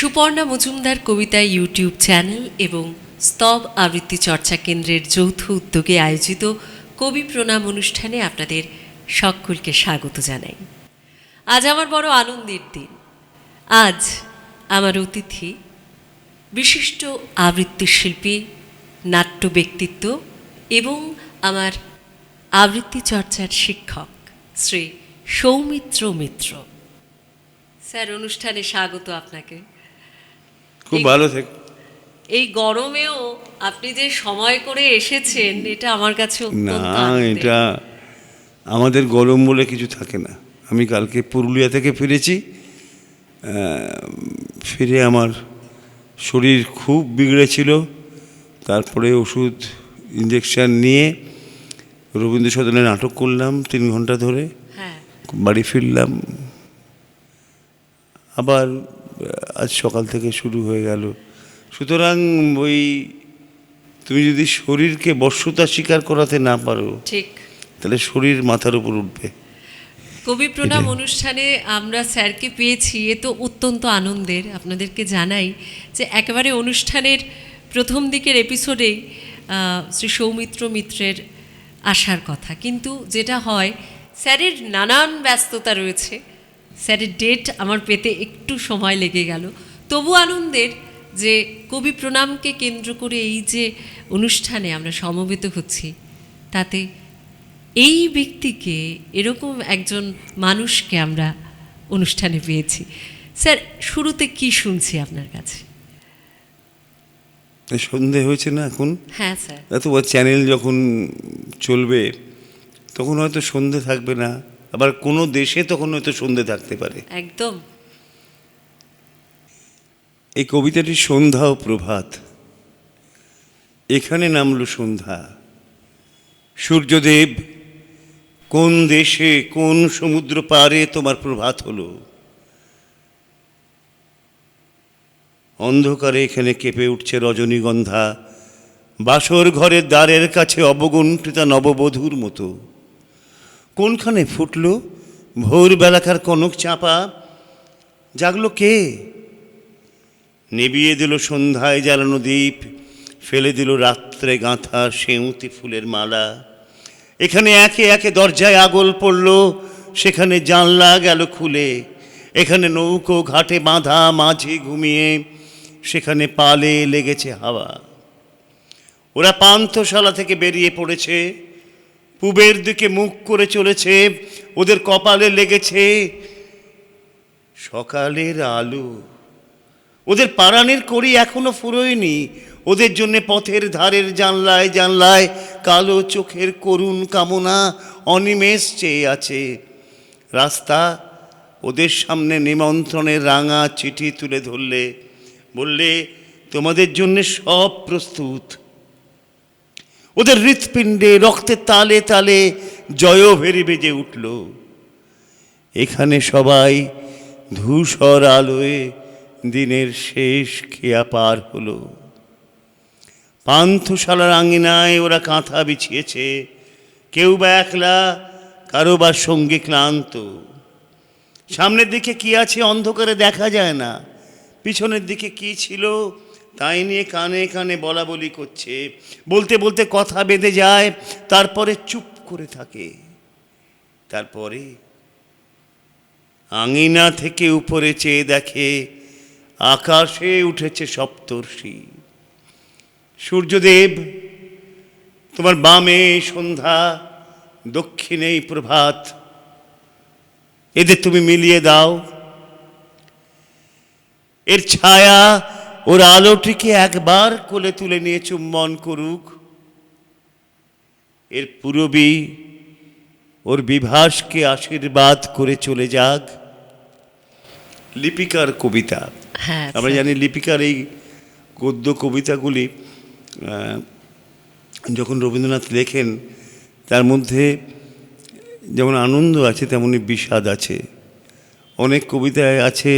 সুপর্ণা মজুমদার কবিতা YouTube channel এবং স্তব আবৃত্তি চর্চা কেন্দ্রের যৌথ উদ্যোগে আয়োজিত কবি প্রণাম অনুষ্ঠানে আপনাদের সকলকে স্বাগত জানাই। আজ আমার বড় আনন্দের দিন। আজ আমার অতিথি বিশিষ্ট আবৃত্তি শিল্পী, নাট্য ব্যক্তিত্ব এবং আমার আবৃত্তি চর্চার শিক্ষক শ্রী সৌমিত্র মিত্র। স্যার, অনুষ্ঠানে স্বাগত আপনাকে। খুব ভালো থেকে এই গরমেও আপনি যে সময় করে এসেছেন এটা আমার কাছে না এটা আমাদের গরম বলে কিছু থাকে না। আমি কালকে পুরুলিয়া থেকে ফিরেছি ফিরে আমার শরীর খুব বিগড়েছিল তারপরে ওষুধ ইঞ্জেকশন নিয়ে রবীন্দ্র সদনে নাটক করলাম তিন ঘণ্টা ধরে। হ্যাঁ। বাড়ি ফিরলাম। আবার আজ সকাল থেকে শুরু হয়ে গেল। সুতরাং ওই তুমি যদি শরীরকে বশ্যতা স্বীকার করাতে না পারো ঠিক। তাহলে শরীর মাথার উপর উঠবে। কবি প্রণাম অনুষ্ঠানে আমরা স্যারকে পেয়েছি এ তো অত্যন্ত আনন্দের। আপনাদেরকে জানাই যে একেবারে অনুষ্ঠানের প্রথম দিকের এপিসোডেই শ্রী সৌমিত্র মিত্রের আসার কথা। কিন্তু যেটা হয় স্যারের নানান ব্যস্ততা রয়েছে। স্যারের ডেট আমার পেতে একটু সময় লেগে গেল। তবু আনন্দের যে কবি প্রণামকে কেন্দ্র করে এই যে অনুষ্ঠানে আমরা সমবেত হচ্ছি তাতে এই ব্যক্তিকে এরকম একজন মানুষকে আমরা অনুষ্ঠানে পেয়েছি। স্যার শুরুতে কি শুনছি আপনার কাছে? সন্ধে হয়েছে না এখন? হ্যাঁ স্যার। এত চ্যানেল যখন চলবে তখন হয়তো সন্ধে থাকবে না। আবার কোনো দেশে তখন হয়তো সন্ধে থাকতে পারে। একদম। এই কবিতাটি সন্ধ্যা ও প্রভাত। এখানে নামলো সন্ধ্যা। সূর্যদেব কোন দেশে কোন সমুদ্র পারে তোমার প্রভাত হলো? অন্ধকারে এখানে কেঁপে উঠছে রজনীগন্ধা। বাসর ঘরের দ্বারের কাছে অবগুণ্ঠিতা নববধূর মতো। কোনখানে ফুটল? ভোরবেলাকার কনক চাপা জাগলো কে? নিবিয়ে দিল সন্ধ্যায় জ্বালানো দ্বীপ, ফেলে দিল রাত্রে গাঁথা সেউতি ফুলের মালা। এখানে একে একে দরজায় আগল পড়ল, সেখানে জানলা গেল খুলে। এখানে নৌকো ঘাটে বাঁধা মাঝে ঘুমিয়ে, সেখানে পালে লেগেছে হাওয়া। ওরা পান্থশালা থেকে বেরিয়ে পড়েছে। পূবের দিকে মুখ করে চলেছে, ওদের কপালে লেগেছে সকালের আলো। ওদের পারানের করি এখনও ফুরোয়নি, ওদের জন্য পথের ধারের জানলায় জানলায় কালো চোখের করুণ কামনা অনিমেষ চেয়ে আছে। রাস্তা ওদের সামনে নিমন্ত্রণের রাঙা চিঠি তুলে ধরলে, বললে, তোমাদের জন্য সব প্রস্তুত। ওদের হৃৎপিণ্ডে, রক্তের তালে তালে জয়ভেরি বেজে উঠল। এখানে সবাই ধূসর আলোয় দিনের শেষ খেয়া পার হলো। পান্থশালার আঙিনায় ওরা কাঁথা বিছিয়েছে। কেউ বা একলা, কারও বা সঙ্গে ক্লান্ত। সামনের দিকে কি আছে অন্ধকারে দেখা যায় না। পিছনের দিকে কি ছিল তাই নিয়ে কানে কানে বলা বলি করছে। বলতে বলতে কথা বেঁধে যায়, তারপরে চুপ করে থাকে। তারপরে আঙিনা থেকে উপরে চেয়ে দেখে, আকাশে উঠেছে সপ্তর্ষি। সূর্যদেব, তোমার বামে সন্ধ্যা, দক্ষিণেই প্রভাত। এদের তুমি মিলিয়ে দাও। এর ছায়া ওর আলোটিকে একবার কোলে তুলে নিয়ে চুম্বন করুক। এর পূরবী ওর বিভাসকে আশীর্বাদ করে চলে যাক। লিপিকার কবিতা। হ্যাঁ আমরা জানি লিপিকার এই গদ্য কবিতাগুলি যখন রবীন্দ্রনাথ লেখেন তার মধ্যে যেমন আনন্দ আছে তেমনি বিষাদ আছে। অনেক কবিতায় আছে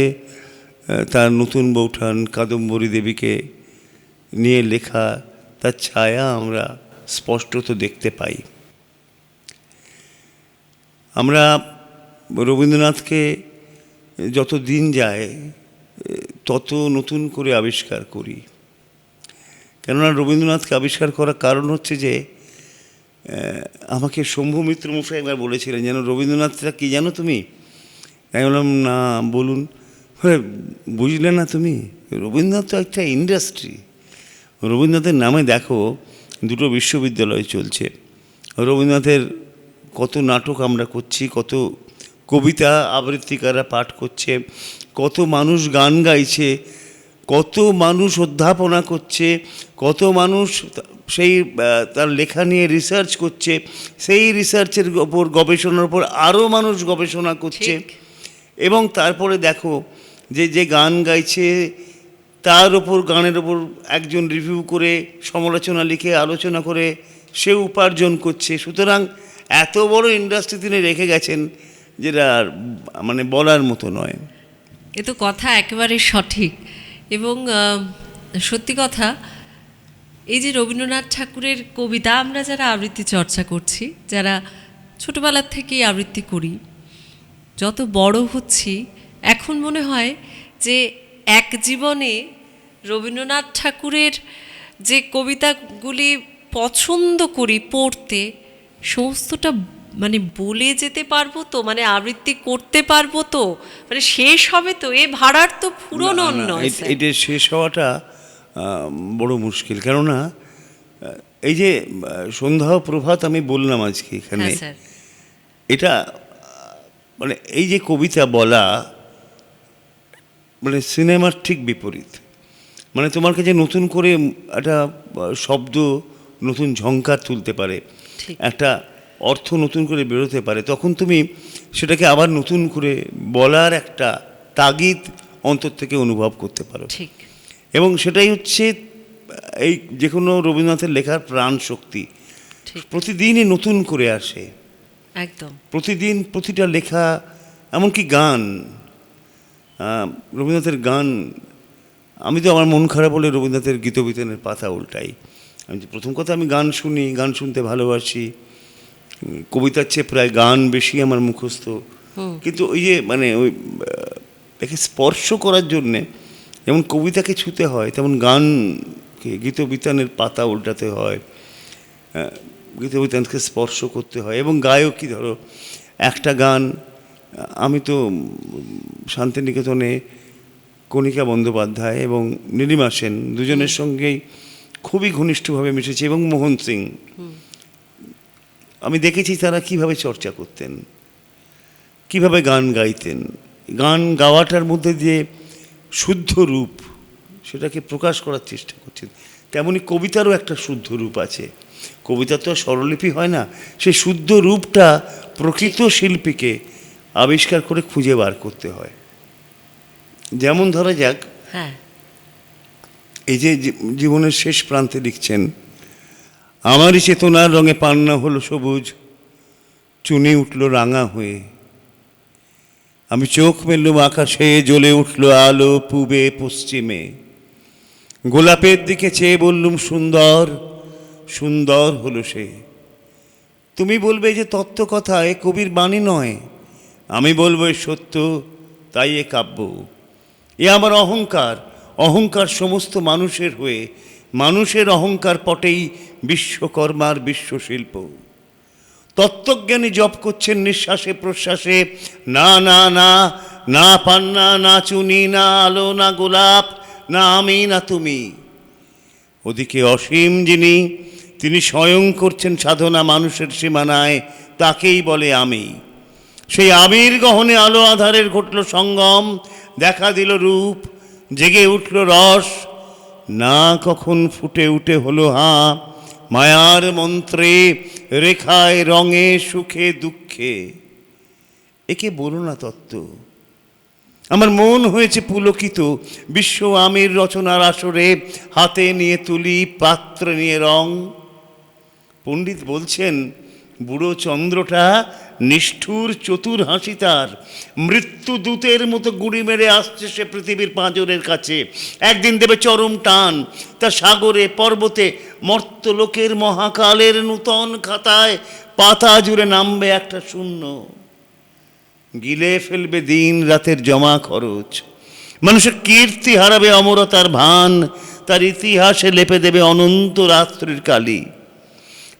তার নতুন বৌঠান কাদম্বরী দেবীকে নিয়ে লেখা, তার ছায়া আমরা স্পষ্টত দেখতে পাই। আমরা রবীন্দ্রনাথকে যত দিন যায়, তত নতুন করে আবিষ্কার করি। কেননা রবীন্দ্রনাথকে আবিষ্কার করার কারণ হচ্ছে যে আমাকে শম্ভু মিত্র মশাই একবার বলেছিলেন, যেন রবীন্দ্রনাথটা কি জানো তুমি? আমি বললাম, না, বলুন। বুঝলে না তুমি? রবীন্দ্রনাথ তো একটা ইন্ডাস্ট্রি রবীন্দ্রনাথের নামে দেখো দুটো বিশ্ববিদ্যালয় চলছে। রবীন্দ্রনাথের কত নাটক আমরা করছি কত কবিতা আবৃত্তিকারা পাঠ করছে কত মানুষ গান গাইছে কত মানুষ অধ্যাপনা করছে কত মানুষ সেই তার লেখা নিয়ে রিসার্চ করছে সেই রিসার্চের ওপর গবেষণার উপর আরও মানুষ গবেষণা করছে। এবং তারপরে দেখো যে যে গান গাইছে, তার ওপর, গানের ওপর একজন রিভিউ করে, সমালোচনা লিখে, আলোচনা করে, সে উপার্জন করছে। সুতরাং এত বড় ইন্ডাস্ট্রি তিনি রেখে গেছেন যেটা মানে বলার মতো নয়। এ তো কথা একেবারে সঠিক। এবং সত্যি কথা, এই যে রবীন্দ্রনাথ ঠাকুরের কবিতা আমরা যারা আবৃত্তি চর্চা করছি, যারা ছোটোবেলার থেকেই আবৃত্তি করি, যত বড় হচ্ছি এখন মনে হয় যে এক জীবনে রবীন্দ্রনাথ ঠাকুরের যে কবিতাগুলি পছন্দ করি পড়তে সমস্তটা মানে বলে যেতে পারব তো? মানে আবৃত্তি করতে পারব তো? মানে শেষ হবে তো? এ ভাড়ার তো পূরণ না, না, নয় এটা শেষ হওয়াটা বড় মুশকিল। কেননা এই যে সন্ধ্যা প্রভাত আমি বললাম আজকে এখানে। হ্যাঁ এটা মানে এই যে কবিতা বলা মানে সিনেমার ঠিক বিপরীত। মানে তোমার কাছে নতুন করে একটা শব্দ নতুন ঝঙ্কার তুলতে পারে একটা অর্থ নতুন করে বেরোতে পারে তখন তুমি সেটাকে আবার নতুন করে বলার একটা তাগিদ অন্তর থেকে অনুভব করতে পারো। ঠিক। এবং সেটাই হচ্ছে এই যে কোনো রবীন্দ্রনাথের লেখার প্রাণ শক্তি। প্রতিদিনই নতুন করে আসে। একদম। প্রতিদিন প্রতিটা লেখা এমনকি গান রবীন্দ্রনাথের গান আমি তো আমার মন খারাপ হলে রবীন্দ্রনাথের গীতবিতানের পাতা উল্টাই। আমি প্রথম কথা আমি গান শুনি গান শুনতে ভালোবাসি। কবিতার চেয়ে প্রায় গান বেশি আমার মুখস্থ। কিন্তু ওই যে মানে ওই একে স্পর্শ করার জন্যে যেমন কবিতাকে ছুতে হয় তেমন গানকে গীতবিতানের পাতা উল্টাতে হয়। গীতবিতানকে স্পর্শ করতে হয় এবং গায়কই ধরো একটা গান আমি তো শান্তিনিকেতনে কণিকা বন্দ্যোপাধ্যায় এবং নীলিমা সেন দুজনের সঙ্গেই খুবই ঘনিষ্ঠভাবে মিশেছি এবং মোহন সিং। আমি দেখেছি তারা কীভাবে চর্চা করতেন কীভাবে গান গাইতেন। গান গাওয়াটার মধ্যে দিয়ে শুদ্ধ রূপ সেটাকে প্রকাশ করার চেষ্টা করছেন। তেমনি কবিতারও একটা শুদ্ধ রূপ আছে। কবিতা তো স্বরলিপি হয় না সেই শুদ্ধ রূপটা প্রকৃত শিল্পীকে আবিষ্কার করে খুঁজে বার করতে হয়। যেমন ধরা যাক হ্যাঁ। এই যে জীবনের শেষ প্রান্তে লিখছেন আমারই চেতনার রঙে পান্না হলো সবুজ চুনি উঠল রাঙা হয়ে। আমি চোখ মেললুম আকাশে জ্বলে উঠল আলো পূবে পশ্চিমে। গোলাপের দিকে চেয়ে বললুম সুন্দর সুন্দর হলো সে। তুমি বলবে যে তত্ত্ব কথা এ কবির বাণী নয় আমি বলব, এ সত্য, তাই এ কাব্য। এ আমার অহংকার। অহংকার সমস্ত মানুষের হয়ে, মানুষের অহংকার পটেই বিশ্বকর্মার বিশ্বশিল্প। তত্ত্বজ্ঞানী জপ করছেন নিঃশ্বাসে, প্রশ্বাসে, না না না না পান্না না চুনি, না আলো, না গোলাপ, না আমি, না তুমি। ওদিকে অসীম যিনি, তিনি স্বয়ং করছেন সাধনা মানুষের সীমানায়, তাকেই বলে আমি। সেই আবির গহনে আলো আধারের ঘটল সঙ্গম, দেখা দিল রূপ, জেগে উঠল রস। না কখন ফুটে উঠে হলো হা, মায়ার মন্ত্রে, রেখায়, রঙে, সুখে, দুঃখে। একে বলো না তত্ত্ব। আমার মন হয়েছে পুলকিত, বিশ্ব আমির রচনার আসরে, হাতে নিয়ে তুলি, পাত্র নিয়ে রং। পণ্ডিত বলছেন, বুড়ো চন্দ্রটা নিষ্ঠুর চতুর হাসি তার। মৃত্যু দূতের মতো গুড়ি মেরে আসছে সে পৃথিবীর পাঁজরের কাছে। একদিন দেবে চরম টান। তা সাগরে, পর্বতে মর্তলোকের মহাকালের নূতন খাতায় পাতা জুড়ে নামবে একটা শূন্য। গিলে ফেলবে দিন রাতের জমা খরচ। মানুষের কীর্তি হারাবে অমরতার ভান। তার ইতিহাসে লেপে দেবে অনন্ত রাত্রির কালি।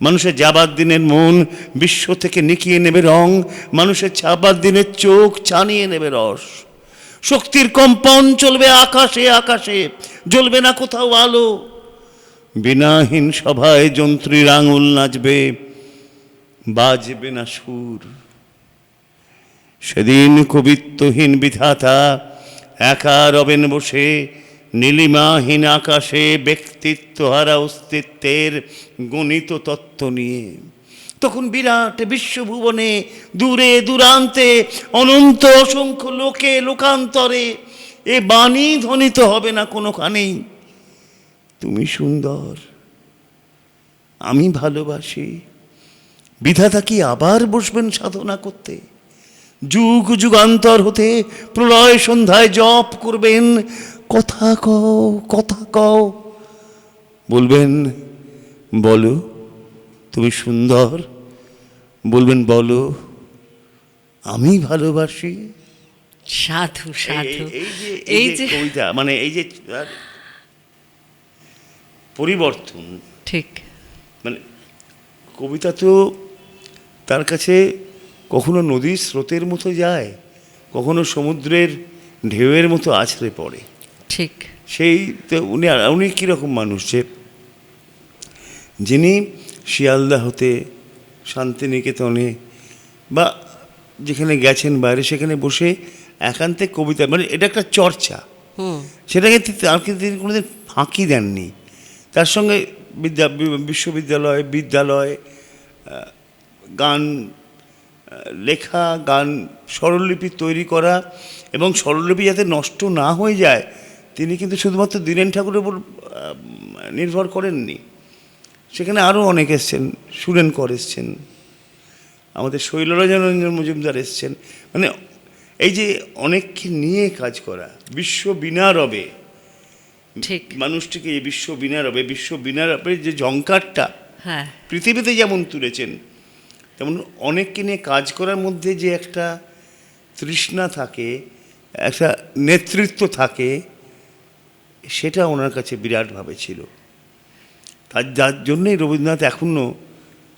মানুষের যাবার দিনের মন বিশ্ব থেকে নিকিয়ে নেবে রং, মানুষের ছাবার দিনের চোখ ছানিয়ে নেবে রস। শক্তির কম্পন চলবে আকাশে আকাশে, জ্বলবে না কোথাও আলো। বিনাহীন সভায় যন্ত্রীর আঙুল নাচবে, বাজবে না সুর। সেদিন কবিত্বহীন বিধাতা একা রবেন বসে নীলিমাহীন আকাশে ব্যক্তিত্ব হারা অস্তিত্বের গণিত তত্ত্ব নিয়ে। তখন বিরাট বিশ্বভুবনে দূরে দূরান্তে অনন্ত অসংখ্য লোকে লোকান্তরে, এ বাণী ধ্বনিত হবে না কোনোখানেই। তুমি সুন্দর, আমি ভালোবাসি। বিধাতা কি আবার বসবেন সাধনা করতে? যুগ যুগান্তর হতে প্রলয় সন্ধ্যায় জপ করবেন কথা কও কথা কও। বলবেন বলো তুমি সুন্দর। বলবেন বলো আমি ভালোবাসি। সাধু সাধু। এই- যে কবিতা মানে এই যে পরিবর্তন। ঠিক। মানে কবিতা তো তার কাছে কখনো নদীর স্রোতের মতো যায় কখনো সমুদ্রের ঢেউয়ের মতো আছড়ে পড়ে। ঠিক। সেই তো উনি উনি কীরকম মানুষ যে যিনি শিয়ালদা হতে শান্তিনিকেতনে বা যেখানে গেছেন বাইরে সেখানে বসে একান্তে কবিতা মানে এটা একটা চর্চা। সেটাকে তার কিন্তু তিনি কোনোদিন ফাঁকি দেননি। তার সঙ্গে বিদ্যা বিশ্ববিদ্যালয় বিদ্যালয় গান লেখা গান স্বরলিপি তৈরি করা এবং স্বরলিপি যাতে নষ্ট না হয়ে যায় তিনি কিন্তু শুধুমাত্র দীনেন ঠাকুরের উপর নির্ভর করেননি। সেখানে আরও অনেক এসছেন সুরেন কর এসছেন আমাদের শৈলরাজনঞ্জন মজুমদার এসছেন। মানে এই যে অনেককে নিয়ে কাজ করা বিশ্ব বিনা রবে ঠিক। মানুষটিকে এই বিশ্ব বিনা রবে বিশ্ব বিনা রবের যে ঝঙ্কারটা হ্যাঁ। পৃথিবীতে যেমন তুলেছেন তেমন অনেককে নিয়ে কাজ করার মধ্যে যে একটা তৃষ্ণা থাকে একটা নেতৃত্ব থাকে সেটা ওনার কাছে বিরাটভাবে ছিল। তার, যার জন্যই রবীন্দ্রনাথ এখনও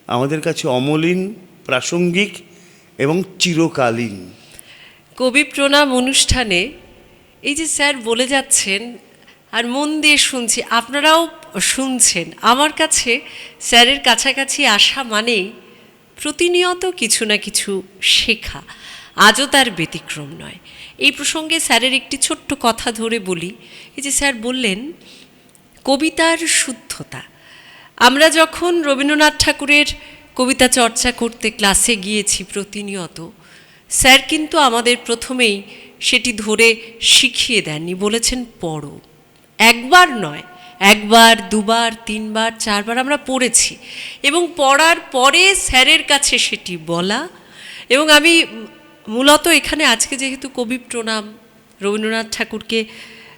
আমাদের কাছে অমলিন, প্রাসঙ্গিক এবং চিরকালীন। কবি প্রণাম অনুষ্ঠানে এই যে স্যার বলে যাচ্ছেন আর মন দিয়ে শুনছি, আপনারাও শুনছেন, আমার কাছে স্যারের কাছাকাছি আসা মানেই প্রতিনিয়ত কিছু না কিছু শেখা, আজও তার ব্যতিক্রম নয়। এই প্রসঙ্গে স্যারের একটি ছোট্ট কথা ধরে বলি। এই যে স্যার বললেন, কবিতার শুদ্ধতা। আমরা যখন রবীন্দ্রনাথ ঠাকুরের কবিতা চর্চা করতে ক্লাসে গিয়েছি প্রতিনিয়ত, স্যার কিন্তু আমাদের প্রথমেই সেটি ধরে শিখিয়ে দেননি, বলেছেন পড়ো। একবার নয়, একবার, দুবার, তিনবার, চারবার আমরা পড়েছি। এবং পড়ার পরে স্যারের কাছে সেটি বলা। এবং আমি মূলত এখানে আজকে যেহেতু কবি প্রণাম, রবীন্দ্রনাথ ঠাকুরকে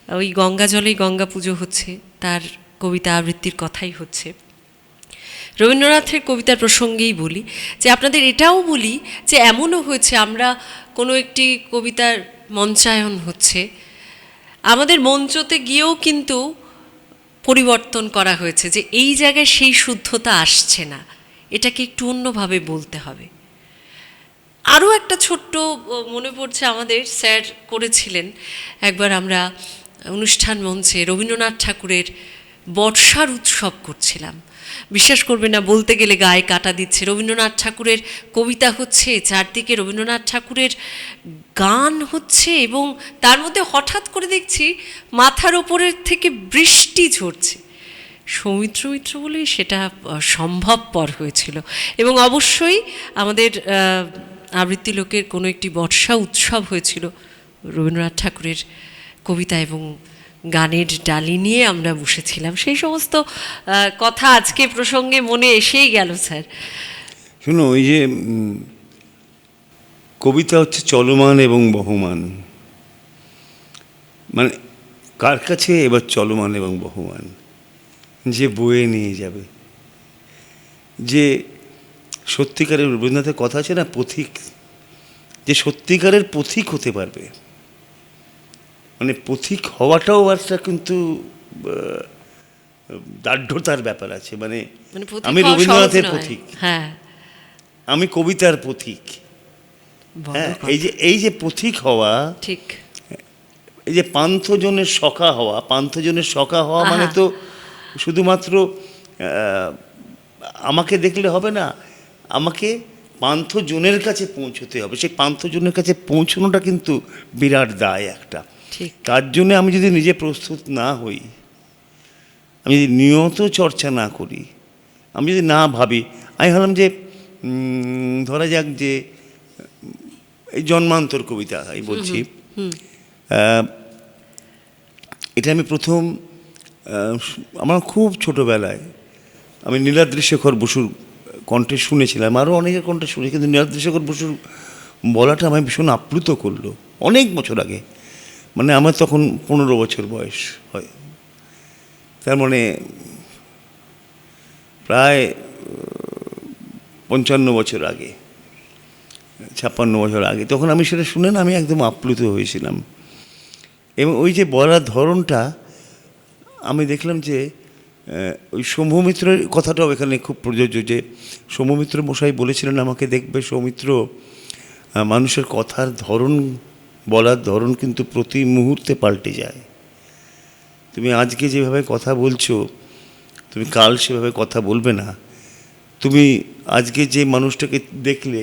ওই গঙ্গা জলেই গঙ্গা পুজো হচ্ছে, তার কবিতা আবৃত্তির কথাই হচ্ছে। রবীন্দ্রনাথের কবিতার প্রসঙ্গেই বলি যে আপনাদের এটাও বলি যে এমনও হয়েছে, আমরা কোনো একটি কবিতার মঞ্চায়ন হচ্ছে, আমাদের মঞ্চতে গিয়েও কিন্তু পরিবর্তন করা হয়েছে যে এই জায়গায় সেই শুদ্ধতা আসছে না। এটাকে একটু অন্যভাবে বলতে হবে। আরও একটা ছোট্ট মনে পড়ছে আমাদের স্যার করেছিলেন। একবার আমরা অনুষ্ঠান মঞ্চে রবীন্দ্রনাথ ঠাকুরের বর্ষার উৎসব করছিলাম। বিশ্বাস করবে না, বলতে গেলে গায়ে কাটা দিচ্ছে। রবীন্দ্রনাথ ঠাকুরের কবিতা হচ্ছে, চারদিকে রবীন্দ্রনাথ ঠাকুরের গান হচ্ছে এবং তার মধ্যে হঠাৎ করে দেখছি মাথার ওপরের থেকে বৃষ্টি ঝরছে। সৌমিত্র মিত্র বলেই সেটা সম্ভবপর হয়েছিল। এবং অবশ্যই আমাদের আবৃত্তি লোকের কোনো একটি বর্ষা উৎসব হয়েছিল। রবীন্দ্রনাথ ঠাকুরের কবিতা এবং গানের ডালি নিয়ে আমরা বসেছিলাম। সেই সমস্ত কথা আজকে প্রসঙ্গে মনে এসেই গেল, স্যার। শুনো, ওই যে কবিতা হচ্ছে চলমান এবং বহমান। মানে কার কাছে এবার চলমান এবং বহমান? যে বয়ে নিয়ে যাবে। যে সত্যিকারের রবীন্দ্রনাথের কথা আছে না পথিক? যে সত্যিকারের পথিক হতে পারবে। মানে পথিক হওয়াটাও একটা কিন্তু দার্ঢ্যতার ব্যাপার আছে। মানে মানে আমি রবীন্দ্রনাথের পথিক। হ্যাঁ। আমি কবিতার পথিক। হ্যাঁ এই যে এই যে পথিক হওয়া ঠিক। এই যে পান্থজনের সখা হওয়া পান্থজনের সখা হওয়া মানে তো শুধুমাত্র আমাকে দেখলে হবে না আমাকে পান্থজনের কাছে পৌঁছতে হবে। সেই পান্থজনের কাছে পৌঁছানোটা কিন্তু বিরাট দায় একটা। ঠিক। তার জন্য আমি যদি নিজে প্রস্তুত না হই আমি যদি নিয়ত চর্চা না করি আমি যদি না ভাবি আমি ভাবলাম যে ধরা যাক যে এই জন্মান্তর কবিতা আমি বলছি। এটা আমি প্রথম আমার খুব ছোটোবেলায় আমি নীলাদ্রি শেখর বসুর কণ্ঠে শুনেছিলাম আরও অনেকের কণ্ঠে শুনে কিন্তু নীলাদ্রি শেখর বসুর বলাটা আমায় ভীষণ আপ্লুত করল, অনেক বছর আগে। মানে আমার তখন পনেরো বছর বয়স হয়। তার মানে প্রায় পঞ্চান্ন বছর আগে, ছাপ্পান্ন বছর আগে। তখন আমি সেটা শুনে না আমি একদম আপ্লুত হয়েছিলাম। এবং ওই যে বলার ধরনটা আমি দেখলাম যে ওই সৌম্যমিত্রের কথাটাও এখানে খুব প্রযোজ্য যে সৌম্যমিত্র মশাই বলেছিলেন, আমাকে দেখবে সৌমিত্র। মানুষের কথার ধরন বলার ধরন কিন্তু প্রতি মুহূর্তে পাল্টে যায়। তুমি আজকে যেভাবে কথা বলছো, তুমি কাল সেভাবে কথা বলবে না। তুমি আজকে যে মানুষটাকে দেখলে,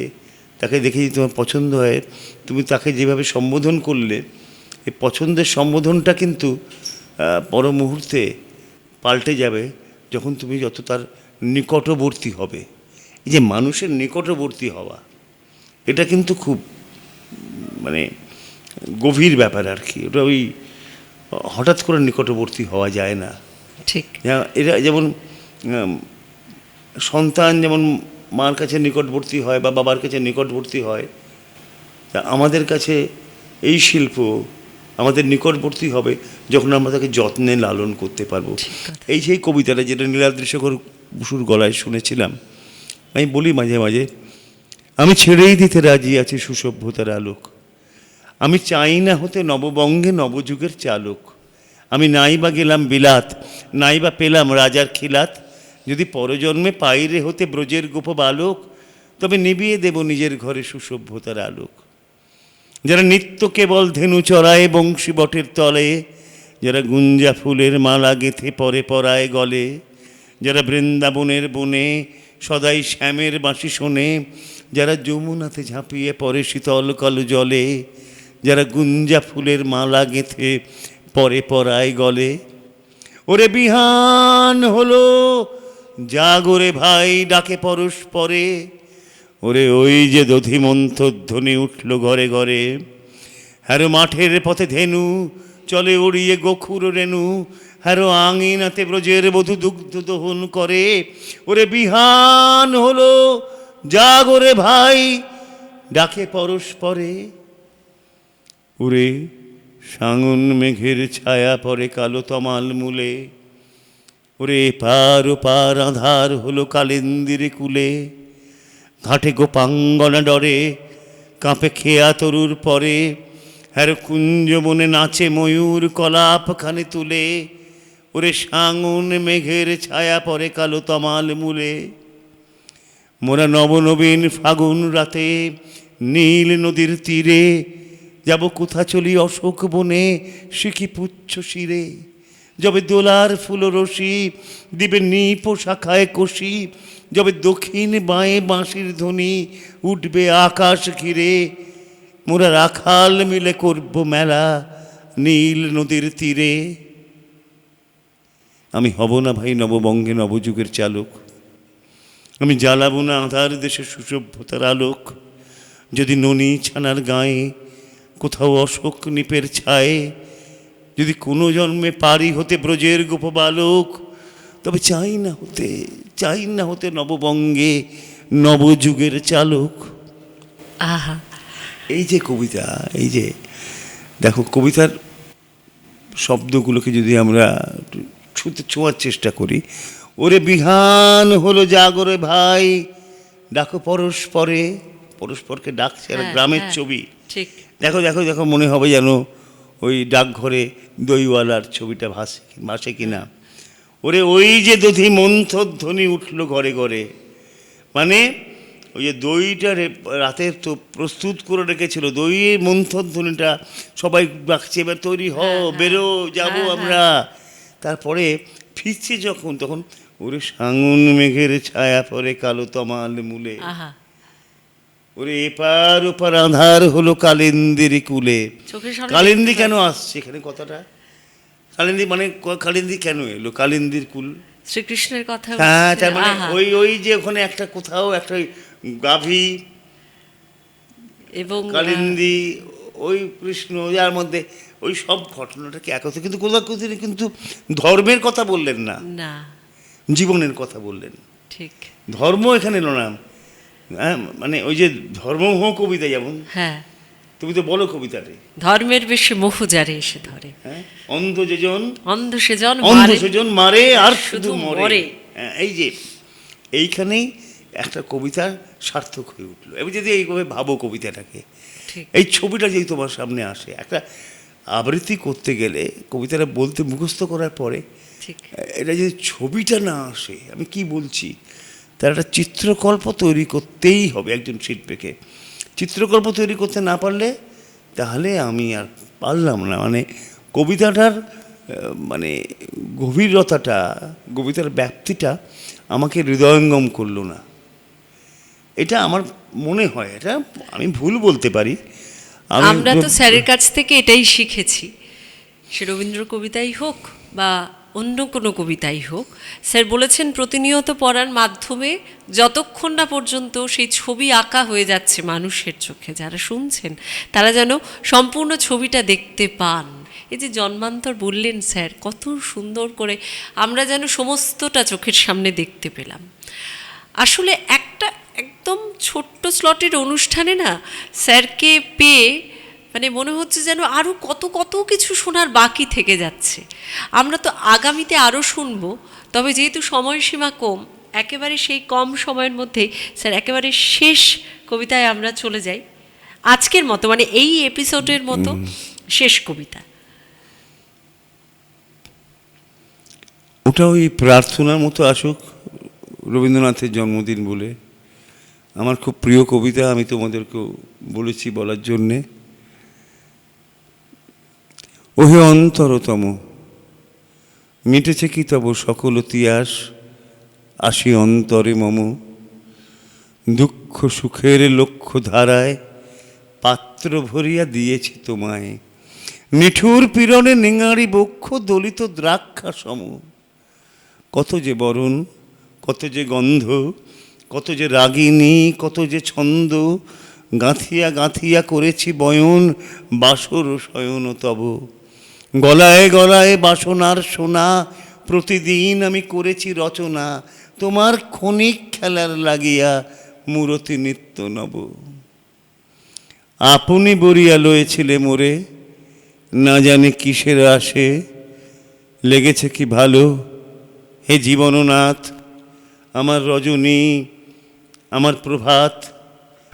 তাকে দেখে যদি তোমার পছন্দ হয়, তুমি তাকে যেভাবে সম্বোধন করলে, এই পছন্দের সম্বোধনটা কিন্তু পর মুহূর্তে পাল্টে যাবে যখন তুমি যত তার নিকটবর্তী হবে। এই যে মানুষের নিকটবর্তী হওয়া এটা কিন্তু খুব মানে গভীর ব্যাপার আর কি। ওটা ওই হঠাৎ করে নিকটবর্তী হওয়া যায় না। ঠিক। যা- এরা যেমন সন্তান যেমন মার কাছে নিকটবর্তী হয় বা বাবার কাছে নিকটবর্তী হয় তা আমাদের কাছে এই শিল্প আমাদের নিকটবর্তী হবে। যখন আমরা তাকে যত্নে লালন করতে পারব। এই সেই কবিতাটা যেটা নীলাদ্রি শেখর বসুর গলায় শুনেছিলাম আমি বলি মাঝে মাঝে আমি ছেড়েই দিতে রাজি আছি সুসভ্যতার আলোক। আমি চাই না হতে নববঙ্গে নবযুগের চালক। আমি নাই বা গেলাম বিলাত নাই বা পেলাম রাজার খিলাত। যদি পরজন্মে পাইরে হতে ব্রজের গোপ বালক তবে নিবিয়ে দেব নিজের ঘরে সুসভ্যতার আলোক। যারা নিত্য কেবল ধেনু চড়ায় বংশী বটের তলে যারা গুঞ্জা ফুলের মালা গেথে পরে পরায় গলে, যারা বৃন্দাবনের বনে সদাই শ্যামের বাঁশি শোনে, যারা যমুনাতে ঝাঁপিয়ে পরে শীতল কল জলে, যারা গুঞ্জা ফুলের মালা গেঁথে পরে পরায় গলে। ওরে বিহান হলো জাগরে ভাই, ডাকে পরস্পরে ওরে ওই যে দধিমন্ত ধ্বনি উঠল ঘরে ঘরে, হ্যারো মাঠের পথে ধেনু চলে উড়িয়ে গোখুর রেণু হ্যারো আঙিনাতে ব্রজের বধূ দুগ্ধ দহন করে। ওরে বিহান হলো জাগরে ভাই, ডাকে পরস্পরে। উরে সাঙন মেঘের ছায়া পরে কালো তমাল মূলে। ওরে পার পার আধার হলো কালেন্দিরে কুলে। ঘাটে গোপাঙ্গনা ডরে, কাঁপে খেয়া তরুর পরে। হ্যার কুঞ্জ বনে নাচে ময়ূর কলাপ খানে তুলে, ওরে সাঙন মেঘের ছায়া পরে কালো তমাল মূলে। মোরা নবনবীন ফাগুন রাতে নীল নদীর তীরে যাব কোথা চলি অশোক বনে শিখি পুচ্ছ শিরে? যবে দোলার ফুল রশি দিবে নিপ শাখায় কষি, যবে দক্ষিণ বাঁয়ে বাঁশির ধ্বনি উঠবে আকাশ ঘিরে। মোরা রাখাল মিলে করব মেলা নীল নদীর তীরে। আমি হব না ভাই নববঙ্গে নবযুগের চালক। আমি জ্বালাবো না আধার দেশে সুসভ্যতার আলোক। যদি ননি ছানার গায়ে কোথাও অশোক নিপের ছায়ে, যদি কোনো জন্মে পারি হতে ব্রজের গোপ বালক, তবে চাই না হতে, চাই না হতে নববঙ্গে নবযুগের চালক। আহা এই যে কবিতা এই যে দেখো কবিতার শব্দগুলোকে যদি আমরা ছুতে ছোঁয়ার চেষ্টা করি ওরে বিহান হলো জাগরে ভাই ডাকো পরস্পরে পরস্পরকে ডাকছে আর হ্যাঁ, গ্রামের হ্যাঁ, ছবি। ঠিক। দেখো দেখো দেখো মনে হবে যেন ওই ডাকঘরে দইওয়ালার ছবিটা ভাসে ভাসে কিনা। ওরে ওই যে দধি মন্থধ্বনি উঠল ঘরে ঘরে মানে ওই যে দইটা রাতে তো প্রস্তুত করে রেখেছিল। দইয়ের মন্থধ্বনিটা সবাই ডাকছে এবার তৈরি হ বেরো যাব আমরা। তারপরে ফিরছে যখন তখন ওরে সাঙুন মেঘের ছায়া পরে কালো তমাল মূলে। ওরে এপার ওপার আধার হলো কালিন্দির কুলে। কালিন্দি কেন আসছে? এখানে কথাটা। কালিন্দি মানে কালিন্দি কেন এলো? কালিন্দির কুল। শ্রীকৃষ্ণের কথা হ্যাঁ তার মানে ওই ওই যে ওখানে একটা কোথাও একটা গাভী এবং কালিন্দি ওই কৃষ্ণ যার মধ্যে ওই সব ঘটনাটাকে একত্রে কিন্তু কোথাও কোথাও কিন্তু ধর্মের কথা বললেন না। না। জীবনের কথা বললেন। ঠিক। ধর্ম এখানে এলো না। হ্যাঁ মানে ওই যে ধর্মহ কবিতা যেমন। হ্যাঁ। তুমি তো বলো কবিতাতে ধর্মের বেশি মোহ যারে এসে ধরে। হ্যাঁ অন্ধ যেজন অন্ধ সেজন অন্ধ সেজন মারে আর শুধু মরে। হ্যাঁ, এই যে এইখানেই একটা কবিতা সার্থক হয়ে উঠল। এবার যদি এইভাবে ভাবো কবিতাটাকে এই ছবিটা যদি তোমার সামনে আসে একটা আবৃত্তি করতে গেলে কবিতাটা বলতে মুখস্থ করার পরে এটা যদি ছবিটা না আসে আমি কি বলছি? তার একটা চিত্রকল্প তৈরি করতেই হবে একজন শিল্পীকে। চিত্রকল্প তৈরি করতে না পারলে তাহলে আমি আর পারলাম না। মানে কবিতাটার মানে গভীরতাটা কবিতার ব্যাপ্তিটা আমাকে হৃদয়ঙ্গম করল না। এটা আমার মনে হয় এটা আমি ভুল বলতে পারি। আমরা তো স্যারের কাছ থেকে এটাই শিখেছি। সে রবীন্দ্র কবিতাই হোক বা অন্য কোনো কবিতাই হোক স্যার বলেছেন প্রতিনিয়ত পড়ার মাধ্যমে যতক্ষণ না পর্যন্ত সেই ছবি আঁকা হয়ে যাচ্ছে মানুষের চোখে যারা শুনছেন তারা যেন সম্পূর্ণ ছবিটা দেখতে পান। এই যে জন্মান্তর বললেন স্যার কত সুন্দর করে আমরা যেন সমস্তটা চোখের সামনে দেখতে পেলাম। আসলে একটা একদম ছোট্ট স্লটের অনুষ্ঠানে না স্যারকে পেয়ে মানে মনে হচ্ছে যেন আরও কত কত কিছু শোনার বাকি থেকে যাচ্ছে। আমরা তো আগামীতে আরও শুনব তবে যেহেতু সময়সীমা কম একেবারে সেই কম সময়ের মধ্যেই স্যার একেবারে শেষ কবিতায় আমরা চলে যাই। আজকের মতো মানে এই এপিসোডের মতো শেষ কবিতা। ওটা ওই প্রার্থনার মতো আসুক রবীন্দ্রনাথের জন্মদিন বলে। আমার খুব প্রিয় কবিতা আমি তোমাদেরকেও বলেছি বলার জন্যে। ওহে অন্তরতম, মিটেছে কি তব সকল তিয়াস? আসি অন্তরে মম, দুঃখ সুখের লক্ষ্য ধারায় পাত্র ভরিয়া দিয়েছি তোমায়। নিঠুর পীড়নে নেঙারি বক্ষ দলিত দ্রাক্ষা সম কত যে বরণ, কত যে গন্ধ কত যে রাগিনী, কত যে ছন্দ, গাঁথিয়া গাঁথিয়া করেছি বয়ন, বাসর শয়ন তব। গলায় গলায় বাসনার সোনা, প্রতিদিন আমি করেছি রচনা, তোমার ক্ষণিক খেলার লাগিয়া মূরতি নিত্য নব। আপনি বরিয়া লয়েছিলে মোরে, না জানি কিসের আসে, লেগেছে কি ভালো? হে জীবননাথ, আমার রজনী আমার প্রভাত,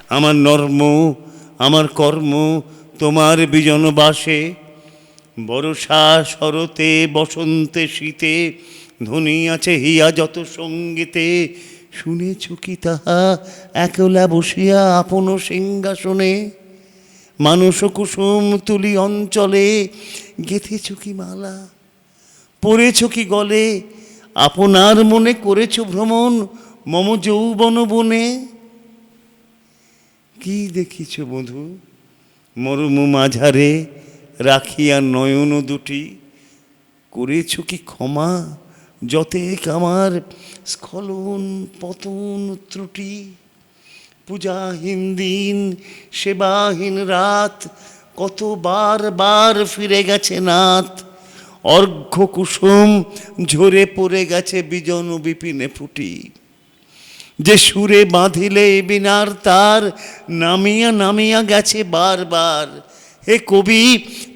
আমার নর্ম, আমার কর্ম, তোমার বিজন বাসে, বরষা শরতে, বসন্তে, শীতে ধ্বনি আছে হিয়া যত সঙ্গীতে, শুনেছ কি তাহা? একলা বসিয়া আপন সিংহাসনে, মানুষ কুসুম তুলি অঞ্চলে, গেথেছ কি মালা? পড়েছ কি গলে? আপনার মনে করেছ ভ্রমণ মম যৌবন বনে। কি দেখিছ বধু মরুম মাঝারে রাখিয়া নয়ন দুটি। করেছ কি ক্ষমা? যতেক আমার স্খলন পতন ত্রুটি। পূজাহীন দিন, সেবাহীন রাত, কতবার বার ফিরে গেছে নাথ অর্ঘ্য কুসুম ঝরে পড়ে গেছে বিজন বিপিনে ফুটি। যে সুরে বাঁধিলে বিনার তার, নামিয়া নামিয়া গেছে বারবার। হে কবি,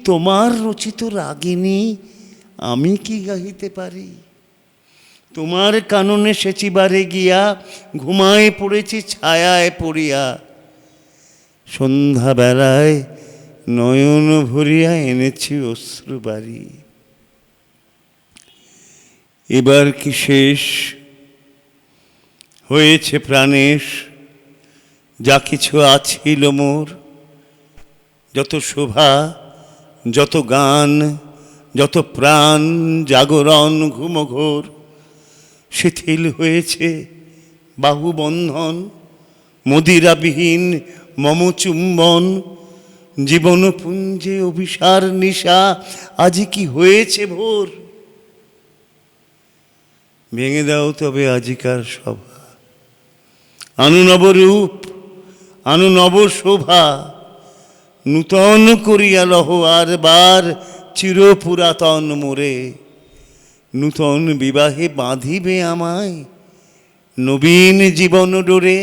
তোমার রচিত রাগিনী আমি কি গাহিতে পারি? তোমার কাননে সেচিবারে গিয়া, ঘুমায় পড়েছি ছায়ায় পড়িয়া। সন্ধ্যাবেলায় নয়ন ভরিয়া এনেছি অশ্রু বাড়ি এবার কি শেষ? হয়েছে প্রাণেশ যা কিছু আছিল মোর। যত শোভা, যত গান, যত প্রাণ জাগরণ ঘুমঘোর, শিথিল হয়েছে বাহুবন্ধন, মদিরাবিহীন মম চুম্বন জীবনপুঞ্জে অভিসার নিশা, আজ কি হয়েছে ভোর? ভেঙে দাও তবে আজিকার সভা আনু নবরূপ আনু নব শোভা নূতন করিয়া লহ আর বার চির পুরাতন মোরে। নূতন বিবাহে বাঁধিবে আমায় নবীন জীবন ডোরে।